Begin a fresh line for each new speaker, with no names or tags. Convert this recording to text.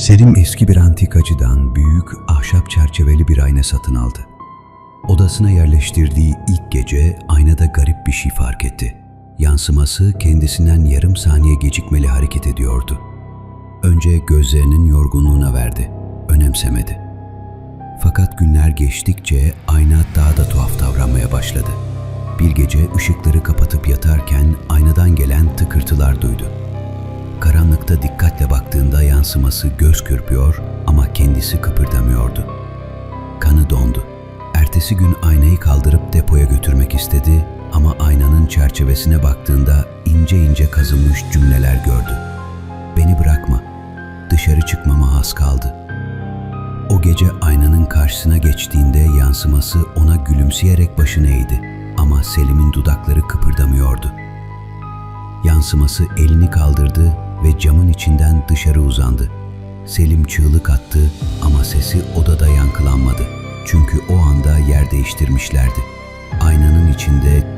Selim eski bir antikacıdan büyük ahşap çerçeveli bir ayna satın aldı. Odasına yerleştirdiği ilk gece aynada garip bir şey fark etti. Yansıması kendisinden yarım saniye gecikmeli hareket ediyordu. Önce gözlerinin yorgunluğuna verdi, önemsemedi. Fakat günler geçtikçe ayna daha da tuhaf davranmaya başladı. Bir gece ışıkları kapatıp yatarken aynadan gelen tıkırtılar duydu. Karanlıkta dikkatle baktığında yansıması göz kırpıyor ama kendisi kıpırdamıyordu. Kanı dondu. Ertesi gün aynayı kaldırıp depoya götürmek istedi ama aynanın çerçevesine baktığında ince ince kazınmış cümleler gördü. Beni bırakma. Dışarı çıkmama az kaldı. O gece aynanın karşısına geçtiğinde yansıması ona gülümseyerek başını eğdi ama Selim'in dudakları kıpırdamıyordu. Yansıması elini kaldırdı camın içinden dışarı uzandı. Selim çığlık attı ama sesi odada yankılanmadı. Çünkü o anda yer değiştirmişlerdi. Aynanın içinde